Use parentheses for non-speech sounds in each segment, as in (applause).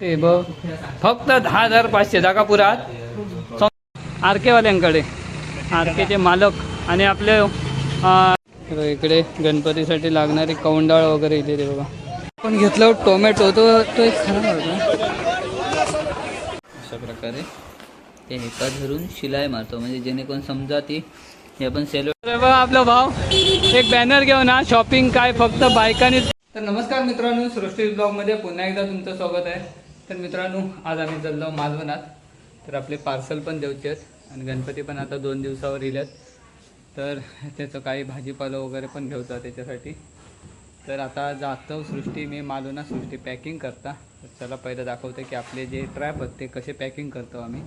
ते बघ फक्त दहा हजार पाचशे जागा पुरात. आर केवाल्यांकडे आर केचे मालक आणि आपले इकडे गणपतीसाठी लागणारी कौंडाळ वगैरे इथे ते बघा आपण घेतलं टोमॅटो तो तो एक खराब होता अशा प्रकारे ते एका धरून शिलाई मारतो. म्हणजे जेणेकरून समजा ती हे आपण सेलो आपला भाव. एक बॅनर घेऊन हा शॉपिंग काय फक्त बायकांनी तर नमस्कार मित्रांनो सृष्टी ब्लॉगमध्ये पुन्हा एकदा तुमचं स्वागत आहे. तर मित्रांनो आज आम्ही चाललो मालवणात. तर आपले पार्सल पण द्यायचे आहेत आणि गणपती पण आता दोन दिवसावर येल्यात तर त्याचं काही भाजीपाला वगैरे पण घ्यायचं त्याच्यासाठी. तर आता जातो सृष्टी मी मालवणा सृष्टी पॅकिंग करता. तर चला पहिलं दाखवते की आपले जे ट्रॅप आहेत ते कसे पॅकिंग करतो आम्ही.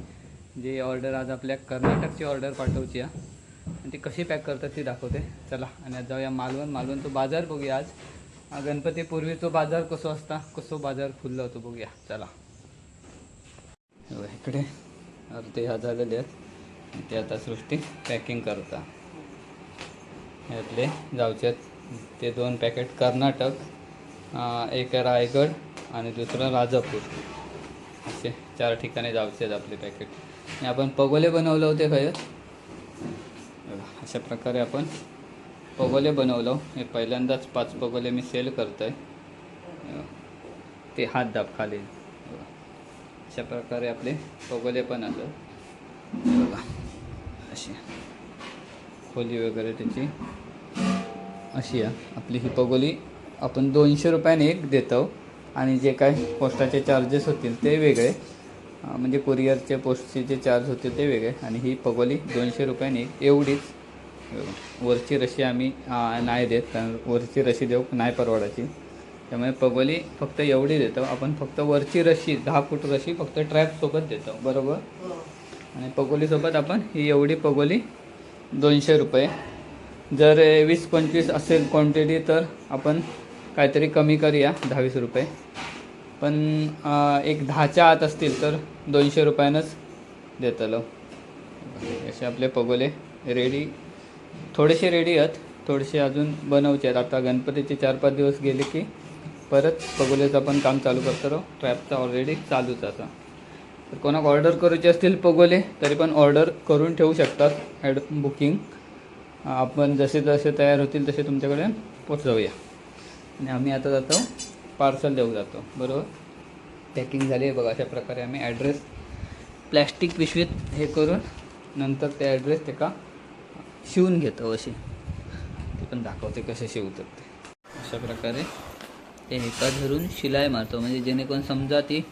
जे ऑर्डर आज आपल्या कर्नाटकची ऑर्डर पाठवची आहे. आणि ती कशी पॅक करतात ती दाखवते. चला आणि आज जाऊया मालवण. मालवण तो बाजार बघूया आज. गणपतीपूर्वी तो बाजार कसो असता? कसो बाजार फुलला होतो बघूया. चला. इकडे अर्धे ह्या झालेले आहेत. ते आता सृष्टी पॅकिंग करता. यातले जावचे आहेत. ते दोन पॅकेट कर्नाटक एक रायगड आणि दुसरं राजापूर. असे चार ठिकाणी जावचे आहेत आपले पॅकेट आणि आपण पगोले बनवले होते खय अशा प्रकारे आपण पगोले बनवलं. हे पहिल्यांदाच पाच पगोले मी सेल करतो आहे ते हात दाब खाली अशा प्रकारे आपले पगोले पण असतात बघा. अशी खोली वगैरे त्याची. अशी आहे. आपली ही पगोली आपण दोनशे रुपयाने एक देतो. आणि जे काय पोस्टाचे चार्जेस होतील ते वेगळे. म्हणजे कुरिअरचे पोस्टचे जे चार्ज होतील ते वेगळे. आणि ही पगोली दोनशे रुपयाने एवढीच. वरची रशी आम्ही नाही देत कारण वरची रशी देऊ नाही परवडायची. त्यामुळे पगोली फक्त एवढी देतो. आपण फक्त वरची रशी दहा फूट रशी फक्त ट्रॅपसोबत देतो. बरोबर? आणि पगोलीसोबत आपण ही एवढी पगोली दोनशे रुपये. जर वीस पंचवीस असेल क्वांटिटी तर आपण काहीतरी कमी करूया दहावीस रुपये. पण एक दहाच्या आत असतील तर दोनशे रुपयानंच देतलो. असे आपले पगोले रेडी थोडेसे रेडी आहेत. थोडेसे अजून बनवचे आहेत. आता गणपतीचे चार पाच दिवस गेले की परत पगोलेचं आपण काम चालू करतो ट्रॅपचा ऑलरेडी चालूच आता. तर कोणाक ऑर्डर करूचे असतील पगोले तरी पण ऑर्डर करून ठेवू शकतात. ॲड बुकिंग आपण जसे जसे तयार होतील तसे तुमच्याकडे पोचवूया. आणि आम्ही आता जातो पार्सल देऊ जातो. बरोबर? पॅकिंग झाली आहे बघा अशा प्रकारे आम्ही ॲड्रेस प्लॅस्टिक पिशवीत हे करून नंतर ते ॲड्रेस त्याका शिवून घेतो अशी. ते पण दाखवते कसे शिवतात ते. अशा प्रकारे ते एका धरून शिलाई मारतो. म्हणजे जेणेकरून समजा ती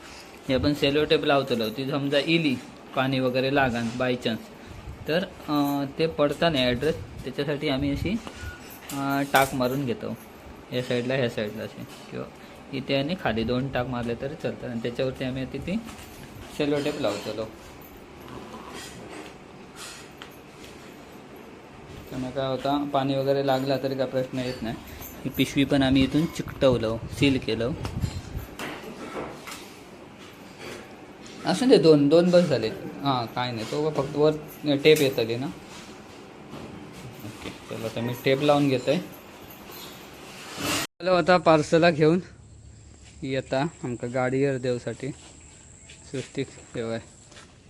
हे आपण सेलो टेप लावतलो ती समजा इली पाणी वगैरे लागान बाय चान्स तर ते ते पडताना ॲड्रेस त्याच्यासाठी आम्ही अशी टाक मारून घेतो. या साईडला ह्या साईडला असे किंवा इथे आणि खाली दोन टाक मारले तरी चालतात आणि त्याच्यावरती आम्ही आता ती सेलो टेप लावतलो. त्यामुळे काय होता पाणी वगैरे लागला तरी काय प्रश्न येत नाही. ही पिशवी पण आम्ही इथून चिकटवलं सील केलं. असं दे दोन दोन बस झाले हां काय नाही तो फक्त वर टेप येतली ना. ओके चला आता मी टेप लावून घेतोय. चलो आता पार्सला घेऊन येता आमकां गाडयेर देवसाठी सृष्टी ठेवाय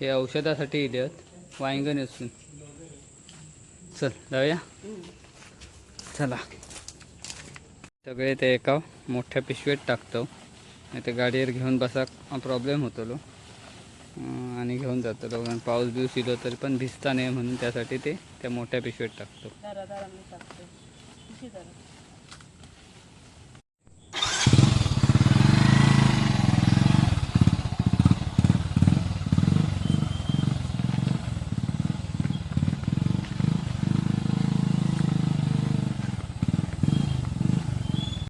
हे औषधासाठी येतात वांयगण असून. चल जाऊया. चला. सगळे ते एका मोठ्या पिशवीत टाकतो. नाही ते गाडीवर घेऊन बसाक प्रॉब्लेम होतलो. आणि घेऊन जातलो कारण पाऊस बिऊस इलो तरी पण भिजता नाही म्हणून त्यासाठी ते त्या मोठ्या पिशवीत टाकतो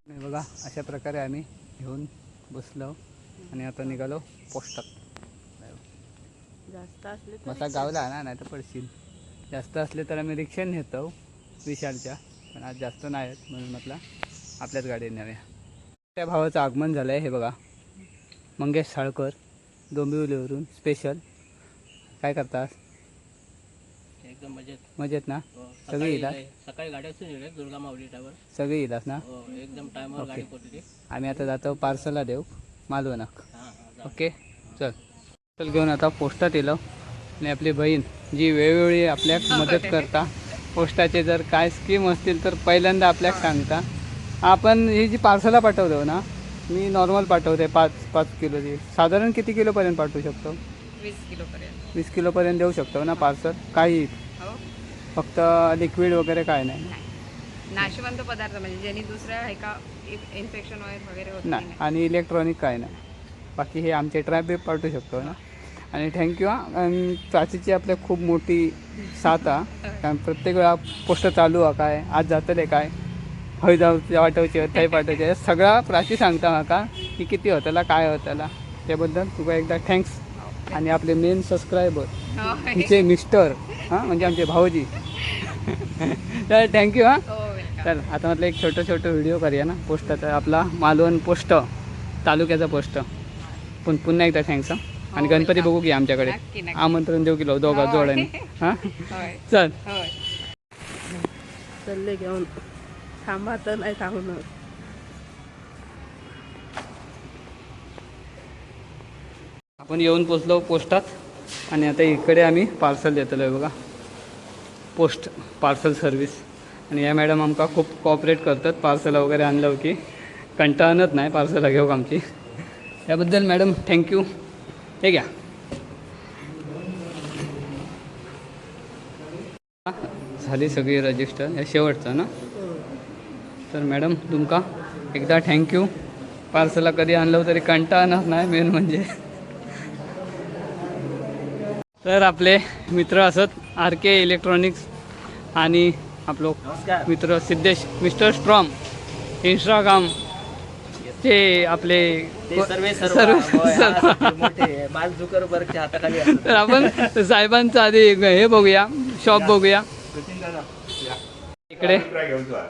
हे बघा अशा प्रकारे आम्ही घेऊन बसलो आणि आता निघालो पोस्टात. जास्त असले तर मसा गावला ना नाही तर पडशील. जास्त असले तर आम्ही रिक्षाने नेतो विशालच्या. पण आज जास्त नाही आहेत म्हणून म्हटलं आपल्याच गाडीने न्याव्या त्या भावाचं आगमन झालं आहे हे बघा. मंगेश साळकर डोंबिवलीवरून स्पेशल काय करतात एकदम मजेत. मजेत ना? हो, सगळे सकाळी येतात? येईल- सकाळी गाडी असून येईल दुर्गा माऊली टावर सगळे येतात ना? हो एकदम टायमावर. गाडी पोहोचली. आम्ही आता जातो पार्सलला देऊ मालवणाक. हां हां ओके? चल. चल घेऊन आता पोस्टात येलो. आणि आपली बहीण जी वेळोवेळी आपल्याक मदत करता पोस्टाचे जर काय स्कीम असतील तर पहिल्यांदा आपल्याक सांगता. आपण ही जी पार्सला पाठवतो ना मी नॉर्मल पाठवते पाच पाच किलोची साधारण किती किलोपर्यंत पाठवू शकतो? वीस किलोपर्यंत. वीस किलोपर्यंत देऊ शकतो ना पार्सल? काही हो. फक्त लिक्विड वगैरे काय नाही. नाही. नाशवंत पदार्थ म्हणजे ज्यांनी दुसऱ्या आहे का इन्फेक्शन वगैरे होत नाही. नाही. आणि इलेक्ट्रॉनिक काय नाही. बाकी हे आमचे ट्रॅप पाठवू शकतो ना. आणि थँक्यू हा. आणि प्राचीची आपल्या खूप मोठी साथ हा. कारण प्रत्येक वेळा पोस्ट चालू हा काय? आज जातले काय? हय जावचे वाटवचे थंय पाठवचे सगळा प्राची सांगता म्हाका की? किती होतला काय होतला. त्याबद्दल तुका एकदा थँक्स आणि आपले मेन सबस्क्रायबर होय. तिचे मिस्टर हां म्हणजे आमचे भाऊजी. तर थँक्यू हां. हो. चल आता म्हटलं एक छोटं छोटं व्हिडिओ करूया ना. पोस्टाचा आपला मालवण पोस्ट तालुक्याचा पोस्ट पण पुन्हा एकदा थँक्स आणि हो, गणपती. बघू की आमच्याकडे. आमंत्रण देऊ किलो दोघा होय. जोड्याने. हां? चल. चालले घेऊन. थांबा तर नाही थांबणार. आपण येऊन पोचलो पोस्टात. आणि आता इकडे आम्ही पार्सल देतलो आहे बघा. पोस्ट पार्सल सर्विस आणि या मॅडम आमका खूप कॉपरेट करतात. पार्सल वगैरे आणलं की कंटाळणत नाही पार्सला घेऊ आमची. याबद्दल मॅडम थँक्यू हे घ्या. झाली सगळी रजिस्टर या शेवटचं ना? तर मॅडम तुमका एकदा थँक्यू पार्सला कधी आणलं तरी कंटाळणार नाही मेन म्हणजे. तर आपले मित्र असत आर के इलेक्ट्रॉनिक्स आणि आपलो मित्र सिद्धेश मिस्टर स्ट्रॉम इंस्टाग्राम ते आपले सर्वे तर आपण साहेबांचं आधी हे बघूया शॉप बघूया. इकडे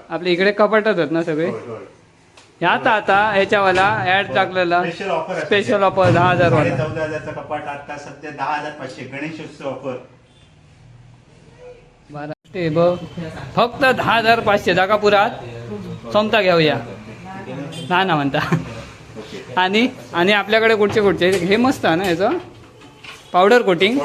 आपले इकडे कपाटात आहेत ना सगळे? ह्यात आता ह्याच्यावाला ऍड टाकलेला. स्पेशल ऑफर आहे. स्पेशल ऑफर दहा हजार वाला. चौदा हजारचा कपाट आता सध्या दहा हजार पाचशे. गणेशोत्सव ऑफर बारा ते बघ. फक्त दहा हजार पाचशे. जागा पुरात. समता घेऊया. ना ना म्हणता. आणि आणि आपल्याकडे कुठचे कुठचे? हे मस्त आहे ना याचं? Powder coating?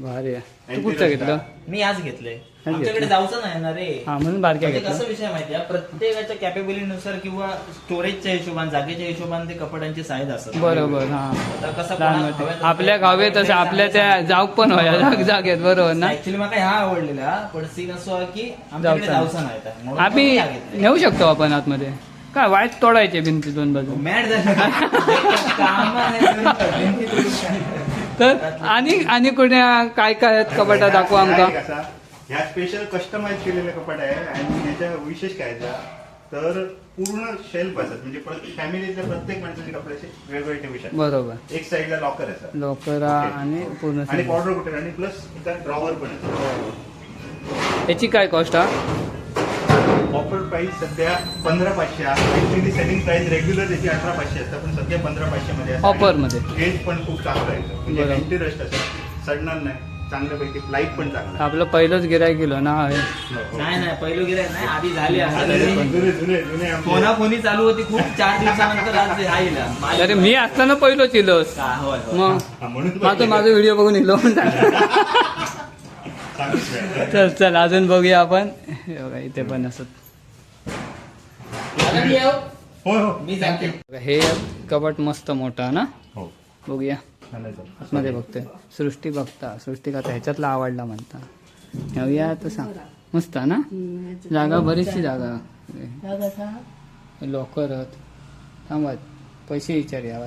भारी आहे. तू कुठचं घेतलं? मी आज घेतलंय. आमच्याकडे घेतलं? जाऊचं नाही ना रे. हा म्हणून बारक्या म्हणजे घेतलं कसं विषय माहितीये प्रत्येकाच्या कॅपेबिलिटीनुसार किंवा स्टोरेजच्या हिशोबाने जागेच्या हिशोबाने ते कपड्यांचे साईज असतात. बरोबर हा. आता कसं लहान कोणाला मोठे. हवंय तसं आपल्या गावे तसं आपल्या त्या जाऊक पण होया जाग जागेत बरोबर ना? ऍक्च्युली मला ह्या आवडलेला पण सीन असो आहे की आमच्याकडे जाऊचा. जाऊचं नाही. तर. म्हणून आम्ही. नेऊ शकतो आपण आतमध्ये. काय वाईट तोडायचे भिंती दोन बाजू. मॅड झालं. (laughs) काम आहे. तर आणि आणि कुठे काय काय आहेत? कपाटा दाखवू आमका असा ह्या स्पेशल कस्टमाइज केलेलं कपाट आहे आणि याच्या विशेष काय आहे? तर पूर्ण शेल्फ असतात म्हणजे फॅमिलीतल्या प्रत्येक माणसाचे कपड्याचे वेगवेगळे ठेवू शकतात बरोबर एक साईडला लॉकर आहे. लोकरा. आणि पूर्ण आणि. पावडर कुठे आणि प्लस इथं ड्रॉवर पण आहे याची काय कॉस्ट ऑफर प्राइस सध्या पंधरा पाचशे ऍक्च्युली सेलिंग प्राइस रेग्युलर त्याची अठरा पाचशे असतं पण सध्या पंधरा पाचशे मध्ये. Offer मध्ये. गेज पण खूप चांगलं आहे म्हणजे बरोबर. इंटरेस्ट असं सडणार नाही चांगल्यापैकी लाइट पण चांगला. आपलं पहिलंच गिरायक गेलो ना हे. हो, हो. नाही नाही पहिलं गिरायक नाही आधी झाली फोना फोनी चालू होती खूप चार दिवसानंतर आज हा अरे मी असताना पहिलं चिलस हा, होय, होय. मग हा, माझं माझं व्हिडिओ बघून इलो. चल चल अजून बघूया आपण हे बघा इथे पण असत? हो हो हे कपाट मस्त मोठा ना हो बघूया. आतमध्ये बघतोय. सृष्टी बघता. सृष्टी का ह्याच्यातला आवडला म्हणता. घेऊया तर सांग मस्त ना? जागा बरीचशी जागा. लॉकर थांबा. पैसे विचारूया.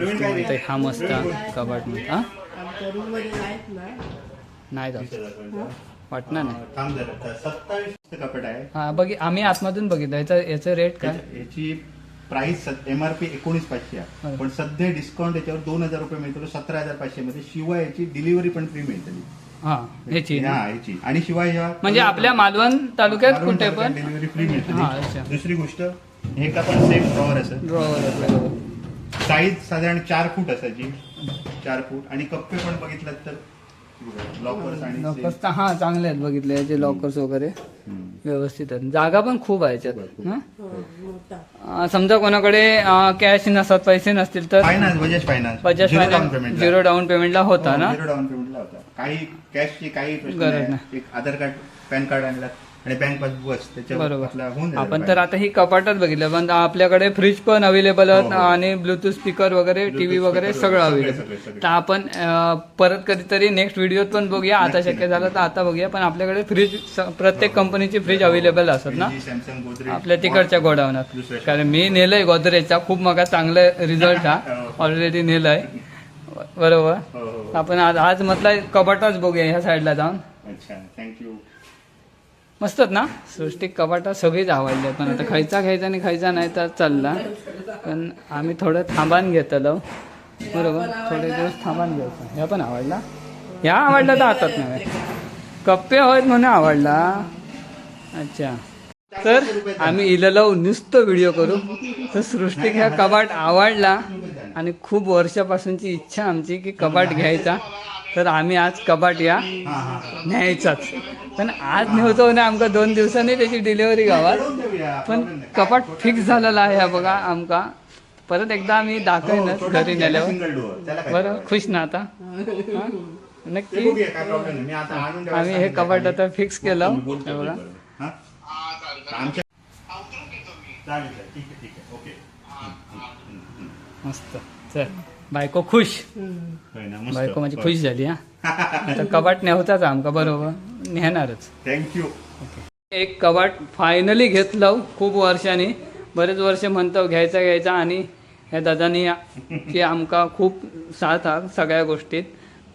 म्हणतोय, हा मस्त कपाट म्हणता हा? आमच्या रूममध्ये नाहीत ना? नाही जाऊ? वाटणार नाही. थांब जरा. सत्तावीस कपड आहे हा बघी आम्ही आतमधून बघितलं. याचं याचं रेट काय? याची प्राइस एमआरपी एकोणीस पाचशे आहे. बरं. पण सध्या डिस्काउंट याच्यावर दोन हजार रुपये मिळतो सतरा हजार पाचशे मध्ये शिवाय याची डिलिव्हरी पण फ्री मिळते. हा ह्याची हा याची. आणि शिवाय म्हणजे आपल्या मालवण तालुक्यात कुठे पण? डिलिव्हरी फ्री हा, मिळते. दुसरी गोष्ट हे का पण सेम ड्रॉवर असं ड्रॉवर साईज साधारण चार फूट असायची. चार फूट. आणि कप्पे पण बघितलात तर लॉकर्स आणि लॉकर्स हा चांगले आहेत बघितले याचे लॉकर्स वगैरे. व्यवस्थित आहेत. जागा पण खूप आहे याच्यात हं? हो, समजा कोणाकडे कॅश नसतात पैसे नसतील तर finance Bajaj finance Bajaj finance. Zero down पेमेंटला होता ना? झिरो डाऊन पेमेंटला होता. काही कॅशची काही प्रश्न गरज नाही. एक आधार कार्ड पॅन कार्ड आणला आणि बँक पासबुक त्याच्यावर आपण तर आता ही कपाटात बघितलं पण आपल्याकडे फ्रीज पण अवेलेबल आहेत हो, हो. आणि ब्लूटूथ स्पीकर वगैरे टीव्ही वगैरे सगळं अवेलेबल. तर आपण परत कधीतरी नेक्स्ट व्हिडिओत पण बघूया आता शक्य झालं तर आता बघूया पण आपल्याकडे फ्रीज प्रत्येक कंपनीची फ्रीज अवेलेबल असतात ना? आपल्या तिकडच्या गोडाऊनात दुसऱ्या कारण मी नेलंय गोदरेजचा खूप मग चांगला रिझल्ट हा. (laughs) हो. ऑलरेडी नेलंय. बरोबर? हो हो. आपण आज आज म्हटलं कपाटाच बघूया ह्या साईडला जाऊन. अच्छा थँक्यू मस्तच ना? सृष्टी कपाटा सगळीच आवडले पण आता खायचा घ्यायचा आणि खायचा नाही तर चालला. पण आम्ही थोडं थांबान घेतलो. बरोबर? थोडे दिवस थांबान घ्यायचं ह्या पण आवडला? ह्या आवडला तर आताच नव्हे. कप्पे होत म्हणून आवडला. अच्छा. तर आम्ही इलेलो नुसतं व्हिडिओ करू. तर सृष्टीक ह्या कबाट आवडला. आणि खूप वर्षापासूनची इच्छा आमची की कबाट घ्यायचा. तर आम्ही आज कबाट या न्यायचाच. पण आज नेवतो ना आमका दोन दिवसांनी त्याची डिलिव्हरी गावात. पण कपाट फिक्स झालेला आहे हा बघा आमका. परत एकदा आम्ही दाखवेनच घरी नेल्यावर. बरं खुश ना आता. हा? नक्की. आम्ही हे. कपाट आता फिक्स केलं. हे बघा. हा? मस्त. चल. बायको खुश. बायको माझी खुश झाली हा. आता कबाट नेवताच आमका बरोबर. नेणारच थँक्यू एक कबाट फायनली घेतलं खूप वर्षांनी. बरेच वर्ष म्हणतो घ्यायचा घ्यायचा आणि ह्या दादानी की आमका खूप साथ हा सगळ्या गोष्टीत.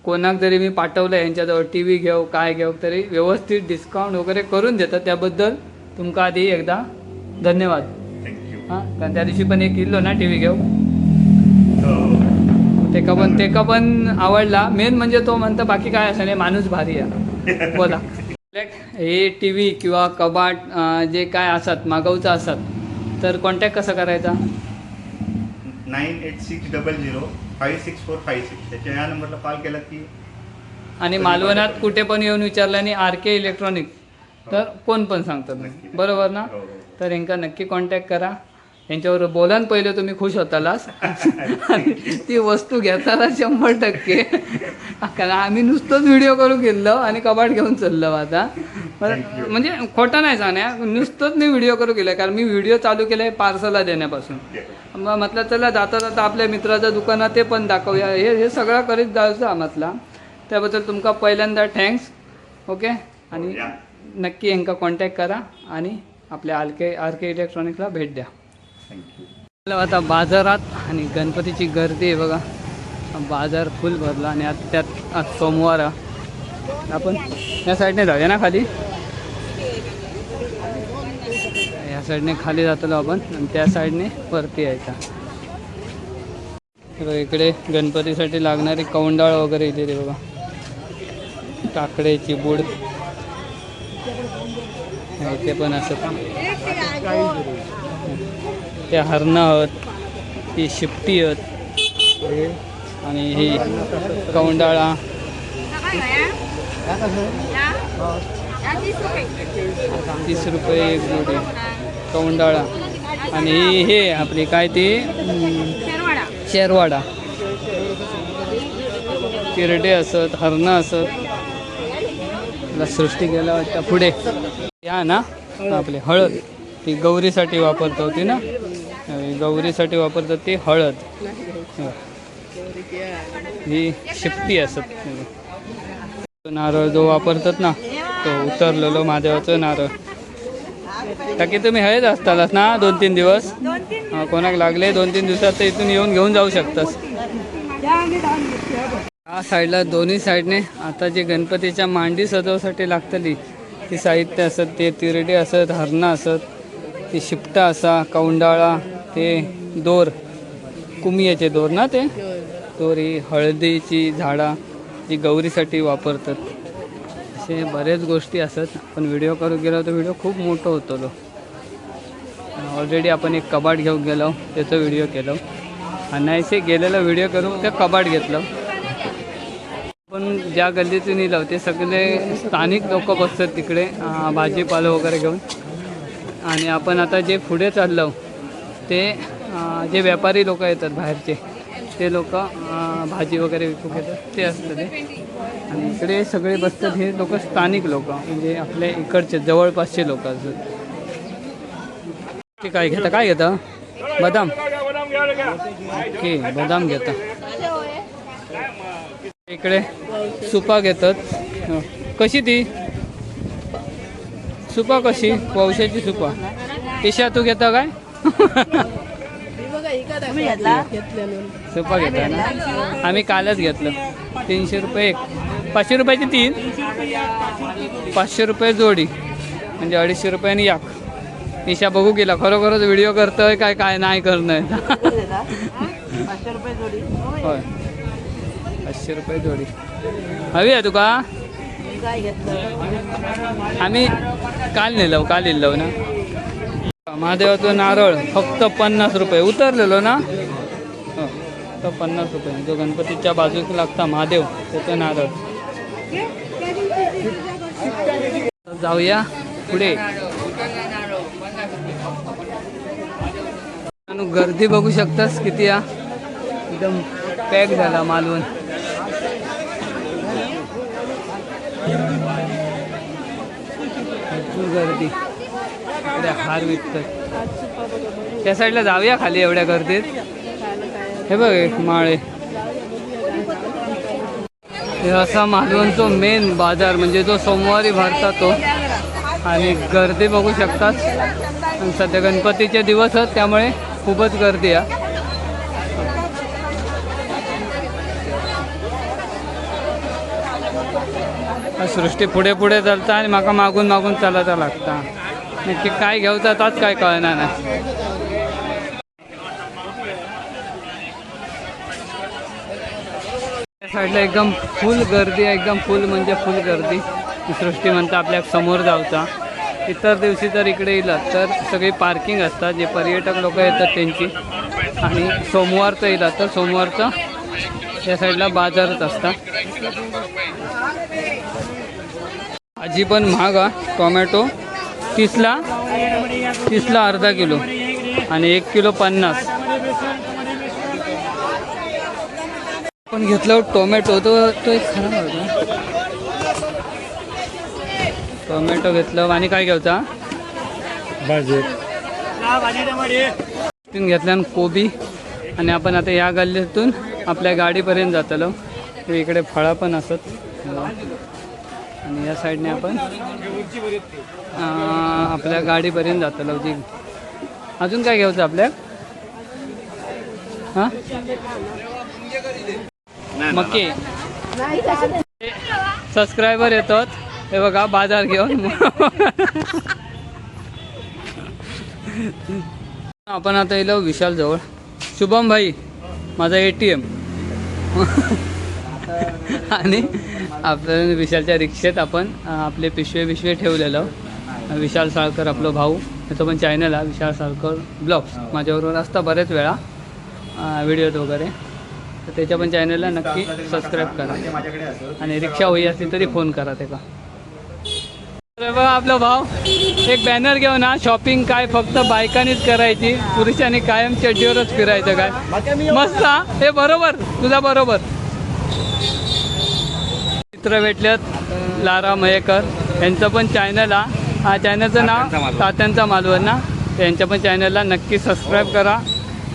कोणाक जरी मी पाठवलं यांच्याजवळ टी व्ही घेऊ काय घेऊ तरी व्यवस्थित डिस्काउंट वगैरे करून देतात. त्याबद्दल तुमका आधी एकदा धन्यवाद. हां कारण त्या दिवशी पण एक किल्लो ना टी व्ही घेऊ. तेका पण तेका पण आवडला. मेन म्हणजे तो म्हणतो बाकी काय असं नाही माणूस भारी आहे. (laughs) बोला. हे टी व्ही किंवा कबाट जे काय असतात मागवचं असतात तर कॉन्टॅक्ट कसं करायचा? Nine eight six double zero five six four five six त्याच्या या नंबरला कॉल केला की आणि मालवणात कुठे पण येऊन विचारलं आणि आर के इलेक्ट्रॉनिक तर कोण पण सांगतात. बरोबर ना? हो, हो. तर यांका नक्की कॉन्टॅक्ट करा. यांच्यावर बोलान पहिले तुम्ही खुश होतालास. ती वस्तू घेताना शंभर टक्के. कारण आम्ही नुसतंच व्हिडिओ करू गेलो आणि कबाट घेऊन चाललो आता. म्हणजे खोटं नाही सांगण्या नुसतंच मी व्हिडिओ करू गेलो. कारण मी व्हिडिओ चालू केला आहे पार्सलला देण्यापासून. मग म्हटलं चला जाता जाता आपल्या मित्राचं दुकान आहे ते पण दाखवूया. हे हे सगळं करीत जायचं आम्हाला. त्याबद्दल तुमका पहिल्यांदा थँक्स ओके आणि. नक्की यांका कॉन्टॅक्ट करा आणि आपल्या आर के आर के इलेक्ट्रॉनिक्सला भेट द्या. थँक्यू आता बाजारात आणि गणपतीची गर्दी आहे बघा. बाजार फुल भरला आणि आता त्यात आज सोमवार आपण या साईडने जाऊया ना खाली? या साईडने खाली जातलो आपण आणि त्या साईडने वरती यायचा इकडे गणपतीसाठी लागणारी कौंडाळ वगैरे इथे बघा. काकड्याची बुड. इथे पण असत ते हरणं आहोत ही शिपटी आहेत. आणि ही कौंडाळा. तीस रुपये एक गोडी. कौंडाळा. आणि ही हे आपली काय ती? शेरवाडा. किरडे असत हरणं असत. सृष्टी गेला वाटतं पुढे. या ना आपली हळद. ती गौरीसाठी वापरतो ती ना. गौरीसाठी वापरतात ती हळद. ही शिफ्टी असत. नारळ जो वापरतात ना तो उतरलेलो महादेवाचं नारळ. टाकी तुम्ही हळद असतालाच ना दोन तीन दिवस कोणाक लागले दोन तीन दिवसात तर इथून येऊन घेऊन जाऊ शकतास. या साईडला दोन्ही साईडने आता जे गणपतीच्या मांडी सजवसाठी लागतली. ती साहित्य असत ते तिरडे असत हरणं असत ती शिपटा असा कौंडाळा ते दोर कुमियाचे दोर ना ते? दोर ही हळदीची झाडा जी गौरीसाठी वापरतात. असे बरेच गोष्टी असत. पण व्हिडिओ करू गेलो तर व्हिडिओ खूप मोठं होतो ऑलरेडी आपण एक कबाट घेऊन गेलो त्याचा व्हिडिओ केलो. आणि नाहीसे गेलेला व्हिडिओ करून ते कबाट घेतलं. ज्या गल्लीतून येलो ते सगळे स्थानिक लोक बसतात तिकडे भाजीपाला वगैरे घेऊन. आणि आपण आता जे पुढे चाललो ते जे व्यापारी लोक येतात बाहेरचे ते लोक भाजी वगैरे विकू घेतात ते असतं ते. आणि इकडे सगळे बसतात हे लोक स्थानिक लोक म्हणजे आपल्या इकडचे जवळपासचे लोक असतात. ते काय घेता काय घेतं? बदाम. ओके बदाम घेता. इकडे सुपा घेतात. हो. कशी ती? सुपा कशी? पौशाची सुपा. ईशा तू घेता काय? सुपा घेता ना? आम्ही कालच घेतलं. तीनशे रुपये एक. पाचशे रुपयाची तीन. पाचशे रुपये जोडी. म्हणजे अडीचशे रुपयाने याक ईशा बघू गेला. खरोखरच व्हिडिओ करतोय काय काय नाही करणं होय. पाचशे रुपये जोडी. हवी आहे तुका? आम्ही काल नेलो काल येलो ना. महादेवाचं नारळ फक्त पन्नास रुपये. उतरलेलो ना? हो, फक्त तर पन्नास रुपये. जो गणपतीच्या बाजूक लागता महादेव त्याचं नारळ. जाऊया पुढे. आणि गर्दी बघू शकतास किती या एकदम पॅक झाला मालवण भरपूर गर्दी. हार विकतात त्या साईडला जाऊया खाली एवढ्या गर्दीत. हे बघ एक माळे हे असा मालवणचा मेन बाजार म्हणजे जो सोमवारी भरता तो. आणि गर्दी बघू शकतात. सध्या गणपतीचे दिवस आहेत त्यामुळे खूपच गर्दी आहे. सृष्टी पुढे पुढे चालता आणि म्हाका मागून मागून चालायचा लागता. नक्की काय घेवता ताच काय कळना ना त्या साईडला एकदम फुल गर्दी आहे एकदम फुल म्हणजे फुल गर्दी. सृष्टी म्हणता आपल्यासमोर जावचा. इतर दिवशी जर इकडे येलात तर सगळी पार्किंग असतात जे पर्यटक लोक येतात त्यांची. आणि सोमवारचं येला तर सोमवारचं त्या साईडला बाजारच असतात. भाजी पण महाग हा टोमॅटो तीसला तीसला अर्धा किलो आणि एक किलो पन्नास. पण घेतलं टोमॅटो तो तो एक खराब होता. टोमॅटो घेतलं. आणि काय घ्यायचा तीन घेतल्यान कोबी. आणि आपण आता या गल्लीतून आपल्या गाडीपर्यंत जातलो. इकडे फळं पण असत आणि या साईडने आपण आपल्या गाडीपर्यंत जातलो जी अजून काय घ्यायचं आपल्या? हां? मक्के. सबस्क्रायबर येतात. हे बघा बाजार घेऊन. आपण आता येलो विशाल जवळ. शुभम भाई माझा ए टी एम आणि आपण विशालच्या रिक्षेत आपण आपले पिशवे पिशवे ठेवलेलं. विशाल साळकर आपलं भाऊ. त्याचं पण चॅनल आहे विशाल साळकर ब्लॉग्स माझ्याबरोबर असता बरेच वेळा व्हिडिओत वगैरे. तर त्याच्या पण चॅनलला नक्की सबस्क्राईब करा. आणि रिक्षा होई असली तरी फोन करा ते का तर आपला भाव एक बॅनर घेऊन ना शॉपिंग काय फक्त बायकांनीच करायची पुरुषांनी कायम चड्डीवरच फिरायचं काय. मस्त हा? हे बरोबर तुझा बरोबर. चित्र भेटल्यात लारा मयेकर. यांचं पण चॅनल हा. हा चॅनलचं नाव तात्यांचा मालवण. ना. यांच्या पण चॅनलला नक्की सबस्क्राईब करा.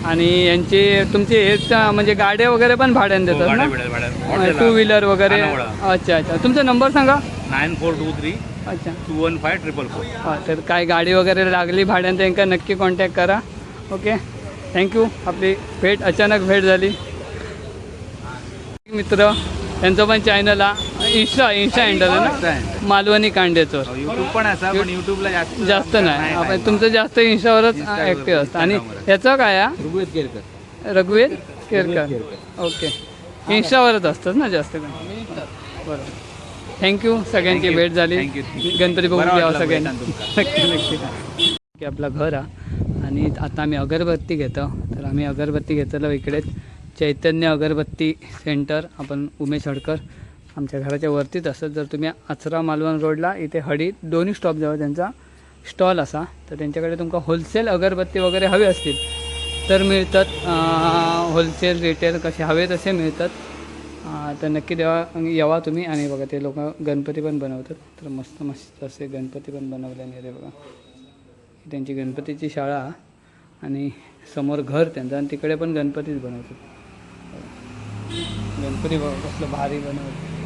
आणि यांची तुमची हेच म्हणजे गाड्या वगैरे पण भाड्याने देतात ना? टू व्हीलर वगैरे. अच्छा अच्छा. तुमचा नंबर सांगा. नाईन फोर टू थ्री अच्छा. Two one five triple four हा तर काय गाडी वगैरे लागली भाड्यानं त्यांना नक्की कॉन्टॅक्ट करा. ओके थँक्यू आपली भेट अचानक भेट झाली. मित्र त्यांचं पण चॅनल हा. इंस्टा इंस्टा हँडल आहे ना? मालवणी कांडेचोर. युट्यूब पण असा पण युट्यूबला जास्त जास्त नाही. आपण तुमचं जास्त इंस्टावरच ॲक्टिव्ह असतं. आणि याचं काय रघुवेद केरकर. रघुवीर केरकर. ओके. इंस्टावरच असतात ना जास्त करून. बरोबर. थँक्यू सगळ्यांची भेट झाली. गणपती बघून द्यावं सगळ्यांनी. (laughs) नक्की नक्की. की आपला घर हा. आणि आता आम्ही अगरबत्ती घेतो. तर आम्ही अगरबत्ती घेतलो इकडेच. चैतन्य अगरबत्ती सेंटर आपण उमेश हडकर आमच्या घराच्या वरतीच असत. जर तुम्ही आचरा मालवण रोडला इथे हडी दोन्ही स्टॉप जवळ त्यांचा स्टॉल असा तर त्यांच्याकडे तुमका होलसेल अगरबत्ती वगैरे हवे असतील तर मिळतात. होलसेल रिटेल कसे हवे तसे मिळतात. तर नक्की देवा यावा तुम्ही. आणि बघा ते लोक गणपती पण बनवतात. तर मस्त मस्त असे गणपती पण बनवल्याने रे बघा. त्यांची गणपतीची शाळा आणि समोर घर त्यांचं. आणि तिकडे पण गणपतीच बनवतात. गणपती बघा कसलं भारी बनवतात.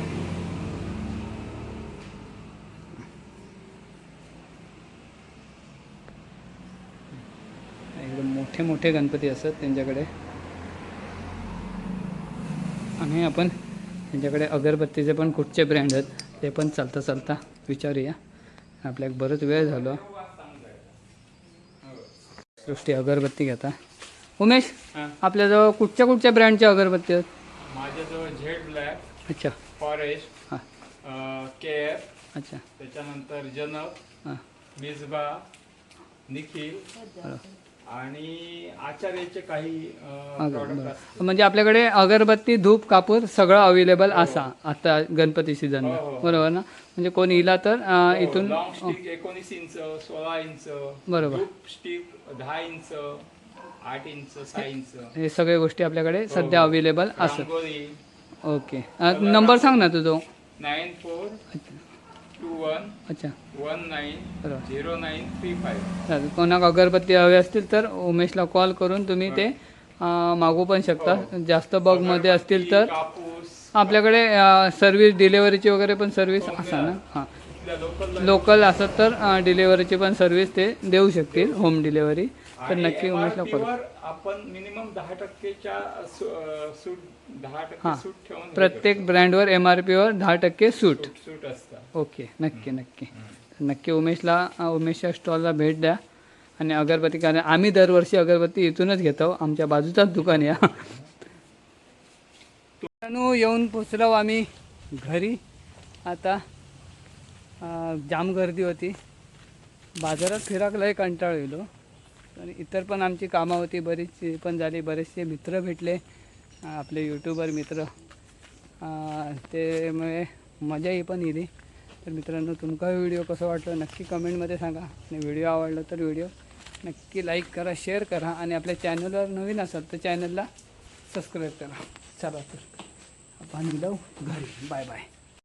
एकदम मोठे मोठे गणपती असतात त्यांच्याकडे. आणि आपण त्यांच्याकडे अगरबत्तीचे पण कुठचे ब्रँड आहेत. ते पण चालता चालता विचारूया. आपल्याला बरंच वेळ झालो. सृष्टी अगरबत्ती घेता. उमेश आपल्याजवळ कुठच्या कुठच्या ब्रँडच्या अगरबत्ती आहेत? माझ्याजवळ झेड ब्लॅक अच्छा. फॉरेस्ट हां. केअर अच्छा. त्याच्यानंतर जनक मिसबा निखिल आणि आचार्याचे काही प्रॉडक्ट म्हणजे आपल्याकडे अगरबत्ती धूप कापूर सगळं अवेलेबल असा आता गणपती सीझनला हो, हो. बरोबर ना? म्हणजे कोण इला तर इथून एकोणीस इंच सोळा इंच बरोबर. स्टिक दहा इंच आठ इंच सहा इंच. हे सगळ्या गोष्टी आपल्याकडे सध्या अवेलेबल असत. ओके. नंबर सांग ना तुझो. नाईन फोर टू वन अच्छा. वन नाईन बरोबर. Zero nine three five. चालेल. कोणाक अगरबत्ती हवे असतील तर उमेशला कॉल करून तुम्ही ते अं, मागवू पण शकता. जास्त बल्कमध्ये असतील तर कापूस. आपल्याकडे सर्व्हिस डिलेवरीची वगैरे पण सर्व्हिस असा ना? हां. इथल्या लोकल लोकल असत तर डिलेवरीची पण सर्व्हिस ते देऊ शकतील होम डिलेवरी तर नक्की उमेशला कॉल. वर आपण मिनिमम दहा टक्केच्या सु- अं, सूट दहा हां. टक्के सूट ठेवून हे प्रत्येक ब्रँडवर एम आर पीवर दहा टक्के सूट. सूट असतं. ओके नक्की नक्की. नक्की उमेशला उमेशच्या स्टॉलला भेट द्या. आणि अगरबत्ती कारण आम्ही दरवर्षी अगरबत्ती इथूनच घेतो. आमच्या बाजूचाच दुकान या येऊन पोचलो आम्ही घरी. आता जाम गर्दी होती. बाजारात फिराक लय कंटाळ येलो आणि इतर पण आमची कामं होती. बरीचशी पण झाली. बरेचसे मित्र भेटले. आपले यूट्यूबर मित्र. अं, त्यामुळे मजाही पण येली तर मित्रांनो तुमका व्हिडिओ कसं वाटलं नक्की कमेंटमध्ये सांगा. आणि व्हिडिओ आवडला तर व्हिडिओ नक्की लाईक करा शेअर करा आणि आपल्या चॅनलवर नवीन असाल तर चॅनलला सबस्क्राईब करा. चला तर आपण जाऊ घरी. Bye bye.